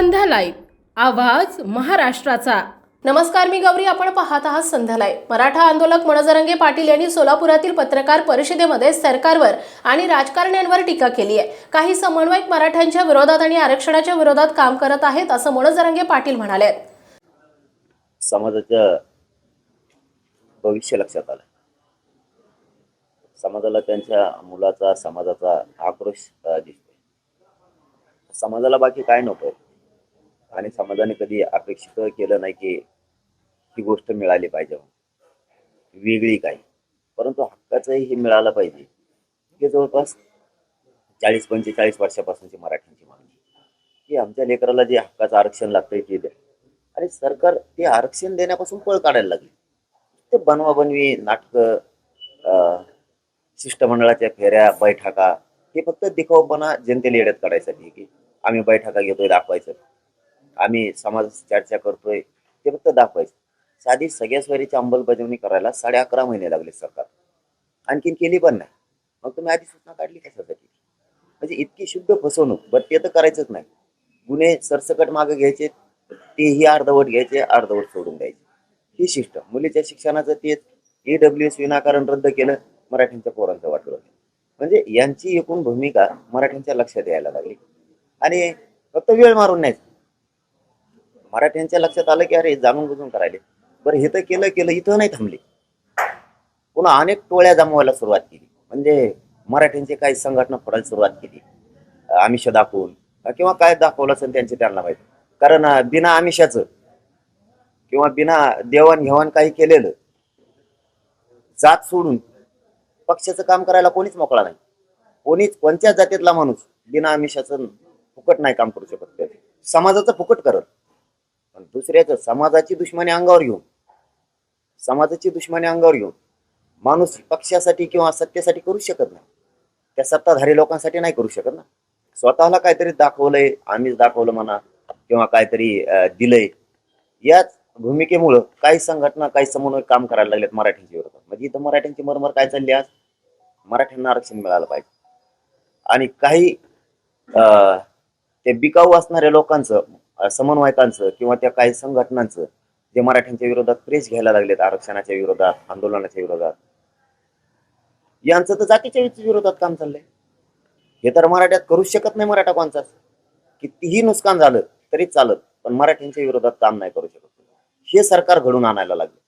संध्या live. आवाज महाराष्ट्राचा. नमस्कार मी गौरी. आपण पाहत आहात संध्या लाईव्ह. मराठा आंदोलक मनजरंगे पाटील यांनी सोलापुरातील पत्रकार परिषदेमध्ये सरकारवर आणि राजकारण्यांवर टीका केली आहे. काही समन्वयक मराठ्यांच्या विरोधात आणि आरक्षणाच्या विरोधात काम करत आहेत असं मनजरंगे पाटील म्हणाले आहेत. समाजाचं भविष्य लक्षात आलं समाजाला त्यांच्या मुलाचा समाजाचा आक्रोश दिसतोय. समाजाला बाकी काय नको आणि समाजाने कधी अपेक्षित केलं नाही की ही गोष्ट मिळाली पाहिजे वेगळी काही. परंतु हक्काचंही हे मिळालं पाहिजे. हे जवळपास चाळीस पंचेचाळीस वर्षापासूनची मराठींची मागणी. की आमच्या लेकराला जे हक्काचं आरक्षण लागतंय ते द्या. आणि सरकार ते आरक्षण देण्यापासून पळ काढायला लागले. ते बनवा बनवी नाटकं शिष्टमंडळाच्या फेऱ्या बैठका हे फक्त दिखावपणा जनतेला येड्यात काढायसाठी की आम्ही बैठका घेतोय दाखवायचं. आम्ही समाजाची चर्चा करतोय ते फक्त दाखवायचं. साधी सगळ्या सोयरीची अंमलबजावणी करायला साडे अकरा महिने लागले सरकार. आणखीन केली पण नाही. मग तुम्ही आधी सूचना काढली कशासाठी म्हणजे इतकी शुद्ध फसवणूक बट ते तर करायचंच नाही. गुन्हे सरसकट मागे घ्यायचे तेही अर्धवट घ्यायचे अर्धवट सोडून द्यायचे. ही शिष्ट मुलीच्या शिक्षणाचं तेच ई डब्ल्यू एस विनाकारण रद्द केलं मराठ्यांच्या पोरांचं वाटलं म्हणजे यांची एकूण भूमिका मराठ्यांच्या लक्षात यायला लागली. आणि फक्त वेळ मारून नाही मराठ्यांच्या लक्षात आलं की अरे जाणून बुजून करायले. बरं हे तर केलं केलं इथं नाही थांबले. पुन्हा अनेक टोळ्या जमवायला सुरुवात केली. म्हणजे मराठ्यांची काही संघटना फोडायला सुरुवात केली. आमिष दाखवून किंवा काय दाखवलं असेल त्यांचे त्यांना माहिती. कारण बिना आमिषाचं किंवा बिना देवाणघेवाण काही केलेलं जात सोडून पक्षाचं काम करायला कोणीच मोकळा नाही. कोणीच कोणत्या जातीतला माणूस बिना आमिषाचं फुकट नाही काम करू शकत. समाजाचं फुकट करत. आणि दुसऱ्याचं समाजाची दुश्मनी अंगावर घेऊन समाजाची दुश्मनी अंगावर घेऊन माणूस पक्षासाठी किंवा सत्तेसाठी करू शकत नाही. त्या सत्ताधारी लोकांसाठी नाही करू शकत ना. स्वतःला काहीतरी दाखवलंय आम्हीच दाखवलं म्हणा किंवा काहीतरी दिलंय. याच भूमिकेमुळं काही संघटना काही समन्वय काम करायला लागलेत मराठ्यांच्या विरोधात. म्हणजे इथं मराठ्यांची मरमर काय चालली आज? मराठ्यांना आरक्षण मिळालं पाहिजे. आणि काही अं, ते बिकाऊ असणाऱ्या लोकांचं समन्वयकांचं किंवा त्या काही संघटनांचं जे मराठ्यांच्या विरोधात प्रेस घ्यायला लागलेत आरक्षणाच्या विरोधात आंदोलनाच्या विरोधात. यांचं तर जातीच्या विरोधात काम चाललंय. हे तर मराठ्यात करूच शकत नाही मराठा कोणचाच कितीही नुकसान झालं तरी चालत पण मराठ्यांच्या विरोधात काम नाही करू शकत. हे सरकार घडून आणायला लागले.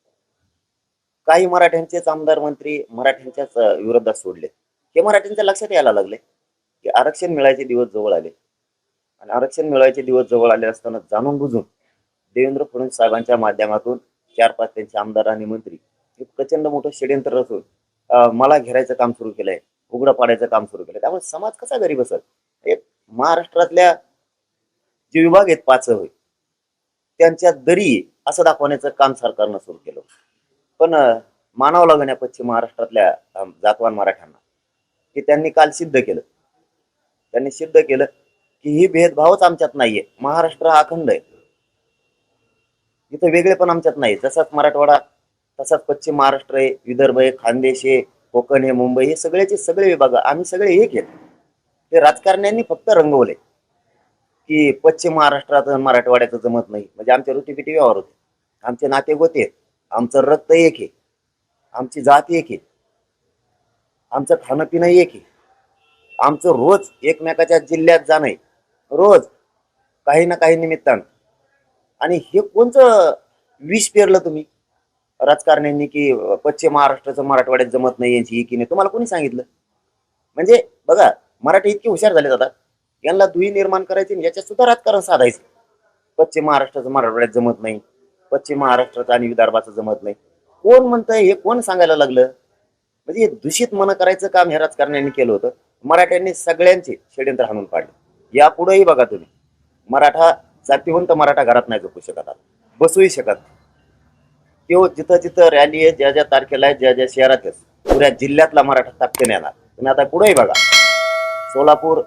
काही मराठ्यांचेच आमदार मंत्री मराठ्यांच्याच विरोधात सोडले हे मराठ्यांच्या लक्षात यायला लागले की आरक्षण मिळायचे दिवस जवळ आले. आणि आरक्षण मिळवायचे दिवस जवळ आले असताना जाणून बुजून देवेंद्र फडणवीस साहेबांच्या माध्यमातून चार पाच त्यांचे आमदार आणि मंत्री हे प्रचंड मोठं षडयंत्र असून मला घेरायचं काम सुरू केलंय उघडं पाडायचं काम सुरू केलंय. त्यामुळे समाज कसा गरीब असत हे महाराष्ट्रातल्या जे विभाग आहेत पाच होय त्यांच्या दरी असं दाखवण्याचं काम सरकारनं सुरू केलं. पण मानावं लागण या पश्चिम महाराष्ट्रातल्या जातवान मराठ्यांना की त्यांनी काल सिद्ध केलं. त्यांनी सिद्ध केलं. की ही भेदभावच आमच्यात नाहीये. महाराष्ट्र हा अखंड आहे. इथं वेगळे पण आमच्यात नाही जसाच मराठवाडा तसाच पश्चिम महाराष्ट्र आहे विदर्भ आहे खानदेश आहे कोकण आहे मुंबई हे सगळ्याचे सगळे विभाग आम्ही सगळे एक आहेत. ते राजकारण्यांनी फक्त रंगवले की पश्चिम महाराष्ट्रात मराठवाड्याचं जमत नाही. म्हणजे आमच्या रुटीपिटी व्यवहार होते. आमचे नाते गोते आहेत. आमचं रक्त एक आहे. आमची जात एक आहे. आमचं खाणं पिणं एक आहे. आमचं रोज एकमेकाच्या जिल्ह्यात जाणं आहे. रोज काही ना काही निमित्तानं. आणि हे कोणचं विष पेरलं तुम्ही? राजकारण्यांनी की पश्चिम महाराष्ट्राचं मराठवाड्यात जमत नाही यांची की नाही? तुम्हाला कोणी सांगितलं? म्हणजे बघा मराठी इतके हुशार झाले आता. यांना दुही निर्माण करायचे आणि याच्यात सुद्धा राजकारण साधायचं. पश्चिम महाराष्ट्राचं मराठवाड्यात जमत नाही. पश्चिम महाराष्ट्राचं आणि विदर्भाचं जमत नाही. कोण म्हणतंय हे कोण सांगायला लागलं? म्हणजे हे दूषित मन करायचं काम हे राजकारण्यांनी केलं होतं. मराठ्यांनी सगळ्यांचे षडयंत्र हाणून पाडले यापुढेही बघा तुम्ही. मराठा जातीवंत मराठा घरात नाही झोपू शकत बसूही शकत तो जिथं जिथं रॅली आहे ज्या ज्या तारखेला आहे ज्या ज्या शहरात आहे पुऱ्या जिल्ह्यातला मराठा ताकदीने येणार. तुम्ही आता पुढेही बघा. सोलापूर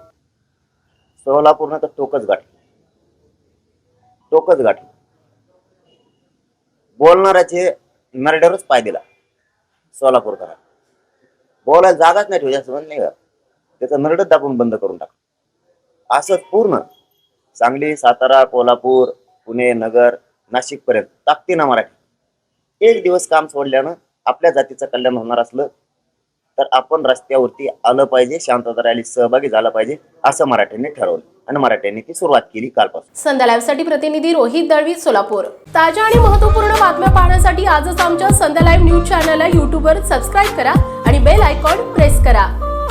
सोलापूरनं तर टोकच गाठली. टोकच गाठली. बोलणाऱ्याचे मर्डरच पाय दिला. सोलापूरकरांना. बोलायला जागाच नाही ठेवली असं नाही त्याचं मर्डर दाबून बंद करून टाक असंच पूर्ण. सांगली सातारा कोल्हापूर पुणे नगर नाशिक पर्यंत ना मराठी. एक दिवस काम सोडल्यानं आपल्या जातीचं कल्याण होणार असलं तर आपण रस्त्यावरती आलं पाहिजे शांतता रॅली सहभागी झाला पाहिजे असं मराठ्यांनी ठरवलं. आणि मराठ्यांनी ती सुरुवात केली कालपासून. संध्या लाईव्हसाठी प्रतिनिधी रोहित दळवी सोलापूर. ताज्या आणि महत्त्वपूर्ण बातम्या पाहण्यासाठी आजच आमच्या संध्या लाईव्ह न्यूज चॅनलला यूट्यूबवर सबस्क्राईब करा आणि बेल आयकॉन प्रेस करा.